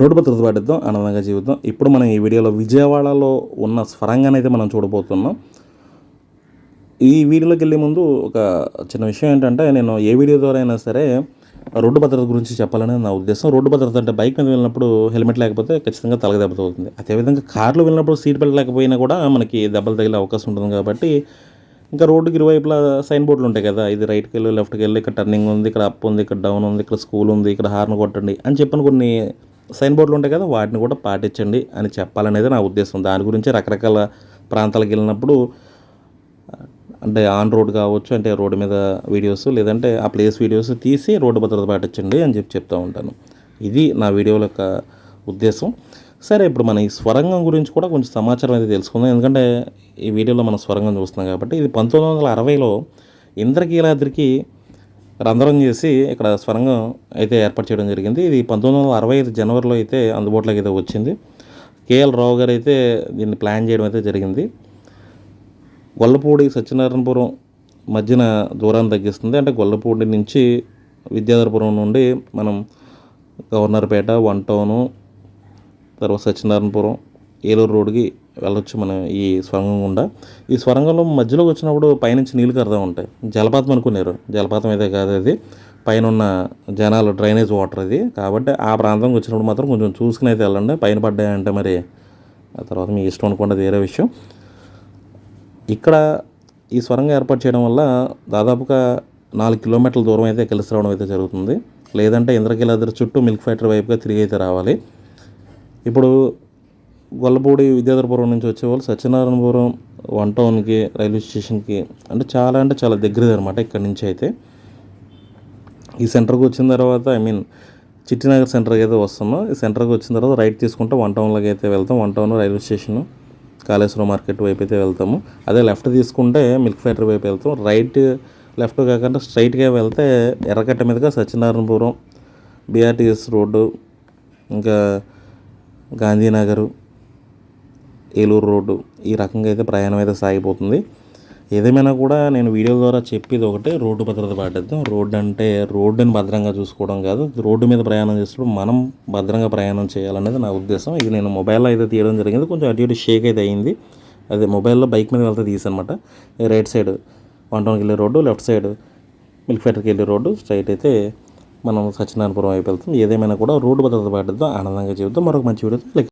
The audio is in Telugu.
రోడ్డు భద్రత పాటిద్దాం ఆనందంగా జీవిద్దాం. ఇప్పుడు మనం ఈ వీడియోలో విజయవాడలో ఉన్న స్వరంగాన్ని అయితే మనం చూడబోతున్నాం. ఈ వీడియోలోకి వెళ్ళే ముందు ఒక చిన్న విషయం ఏంటంటే నేను ఏ వీడియో ద్వారా అయినా సరే రోడ్డు భద్రత గురించి చెప్పాలని నా ఉద్దేశం. రోడ్డు భద్రత అంటే బైక్ మీద వెళ్ళినప్పుడు హెల్మెట్ లేకపోతే ఖచ్చితంగా తలకి దెబ్బ తగులుతుంది. అదేవిధంగా కార్లో వెళ్ళినప్పుడు సీట్ బెల్ట్ లేకపోయినా కూడా మనకి దెబ్బలు తగిలే అవకాశం ఉంటుంది కాబట్టి ఇంకా రోడ్డుకి ఇరువైపులా సైన్ బోర్డులు ఉంటాయి కదా ఇది రైట్కి వెళ్ళి లెఫ్ట్కి వెళ్ళి ఇక్కడ టర్నింగ్ ఉంది ఇక్కడ అప్ ఉంది ఇక్కడ డౌన్ ఉంది ఇక్కడ స్కూల్ ఉంది ఇక్కడ హార్న్ కొట్టండి అని చెప్పిన కొన్ని సైన్ బోర్డులు ఉంటాయి కదా వాటిని కూడా పాటించండి అని చెప్పాలనేది నా ఉద్దేశం. దాని గురించి రకరకాల ప్రాంతాలకు వెళ్ళినప్పుడు అంటే ఆన్ రోడ్ కావచ్చు అంటే రోడ్డు మీద వీడియోస్ లేదంటే ఆ ప్లేస్ వీడియోస్ తీసి రోడ్డు భద్రత పాటించండి అని చెప్పి చెప్తూ ఉంటాను. ఇది నా వీడియోల యొక్క ఉద్దేశం. సరే ఇప్పుడు మన ఈ స్వరంగం గురించి కూడా కొంచెం సమాచారం అయితే తెలుసుకుందాం. ఎందుకంటే ఈ వీడియోలో మనం స్వరంగం చూస్తున్నాం కాబట్టి ఇది పంతొమ్మిది వందల అరవైలో ఇంద్రకీలాద్రికి రంధ్రం చేసి ఇక్కడ స్వరంగం అయితే ఏర్పాటు చేయడం జరిగింది. ఇది పంతొమ్మిది వందల అరవై ఐదు జనవరిలో అయితే అందుబాటులోకి అయితే వచ్చింది. కేఎల్ రావు గారు అయితే దీన్ని ప్లాన్ చేయడం అయితే జరిగింది. గొల్లపూడి సత్యనారాయణపురం మధ్యన దూరాన్ని తగ్గిస్తుంది. అంటే గొల్లపూడి నుంచి విద్యాధరపురం నుండి మనం గవర్నర్పేట వన్ టౌను తర్వాత సత్యనారాయణపురం ఏలూరు రోడ్కి వెళ్ళొచ్చు మనం ఈ స్వరంగం గుండా. ఈ స్వరంగంలో మధ్యలోకి వచ్చినప్పుడు పైనుంచి నీళ్ళు కడతా ఉంటాయి. జలపాతం అనుకున్నారు. జలపాతం అయితే కాదు అది. పైన ఉన్న జనాలు డ్రైనేజ్ వాటర్ అది. కాబట్టి ఆ ప్రాంతంకి వచ్చినప్పుడు మాత్రం కొంచెం చూసుకుని అయితే వెళ్ళండి. పైన పడ్డాయంటే మరి ఆ తర్వాత మీ ఇష్టం అనుకోండి వేరే విషయం. ఇక్కడ ఈ స్వరంగం ఏర్పాటు చేయడం వల్ల దాదాపుగా నాలుగు కిలోమీటర్ల దూరం అయితే కలిసి రావడం అయితే జరుగుతుంది. లేదంటే ఇంద్రకీలాద్రి చుట్టూ మిల్క్ ఫ్యాక్టరీ వైపుగా తిరిగి అయితే రావాలి. ఇప్పుడు గొల్లపూడి విద్యాధరపురం నుంచి వచ్చేవాళ్ళు సత్యనారాయణపురం వన్ టౌన్కి రైల్వే స్టేషన్కి అంటే చాలా అంటే చాలా దగ్గరది అనమాట ఇక్కడి నుంచి అయితే. ఈ సెంటర్కి వచ్చిన తర్వాత ఐ మీన్ చిట్టినగర్ సెంటర్కి అయితే వస్తామో ఈ సెంటర్కి వచ్చిన తర్వాత రైట్ తీసుకుంటే వన్ టౌన్లోకి అయితే వెళ్తాం. One town railway station Kaleshwaram market వైపు అయితే వెళ్తాము. అదే లెఫ్ట్ తీసుకుంటే మిల్క్ ఫ్యాక్టరీ వైపు వెళ్తాం. రైట్ లెఫ్ట్ కాకుండా స్ట్రైట్గా వెళ్తే ఎర్రకట్ట మీదుగా సత్యనారాయణపురం బీఆర్టీఎస్ రోడ్డు ఇంకా గాంధీనగర్ ఏలూరు రోడ్డు ఈ రకంగా అయితే ప్రయాణం అయితే సాగిపోతుంది. ఏదేమైనా కూడా నేను వీడియో ద్వారా చెప్పేది ఒకటే రోడ్డు భద్రత పాటిద్దాం. రోడ్డు అంటే రోడ్డుని భద్రంగా చూసుకోవడం కాదు రోడ్డు మీద ప్రయాణం చేసినప్పుడు మనం భద్రంగా ప్రయాణం చేయాలనేది నా ఉద్దేశం. ఇది నేను మొబైల్లో అయితే తీయడం జరిగింది. కొంచెం అటు ఇటు షేక్ అయితే అయింది. అదే మొబైల్లో బైక్ మీద వెళ్తే తీసనమాట రైట్ సైడ్ వన్ టౌన్కి వెళ్ళే రోడ్డు లెఫ్ట్ సైడ్ మిల్క్ ఫ్యాక్టరీకి వెళ్ళే రోడ్డు స్ట్రైట్ అయితే మనం సత్యనారాయణపురం వైపు వెళ్తాం. ఏదేమైనా కూడా రోడ్డు భద్రత పాటిద్దాం. ఆనందంగా చెబుతాం మరొక మంచి వీడియో